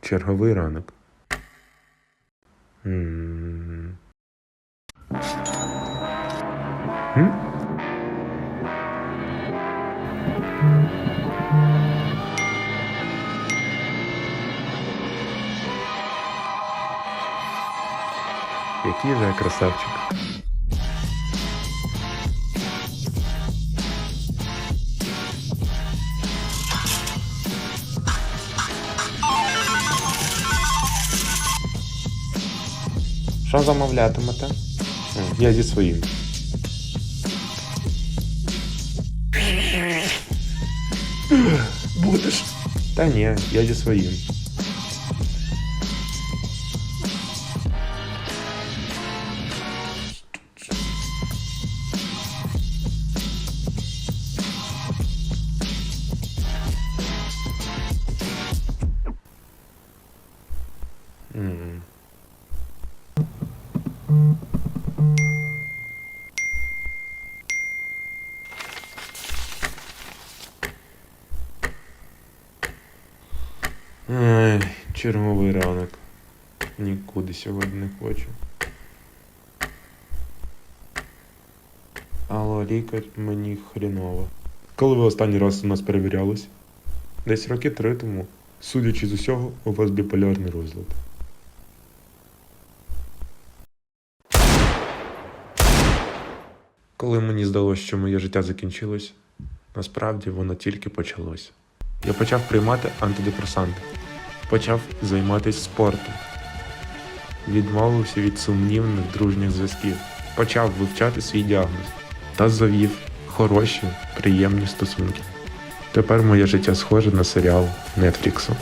Черговий ранок. М? Який же я красавчик. Що замовлятимете? М, Я зі своїм. Будеш? Та ні, я зі своїм. М. Ай, черговий ранок. Нікуди сьогодні не хочу. Алло, лікар, мені хріново. Коли ви останній раз у нас перевірялись? Десь роки три тому. Судячи з усього, у вас біполярний розлад. Коли мені здалося, що моє життя закінчилось, насправді воно тільки почалось. Я почав приймати антидепресанти, почав займатися спортом, відмовився від сумнівних дружніх зв'язків, почав вивчати свій діагноз та завів хороші, приємні стосунки. Тепер моє життя схоже на серіал Нетфліксу.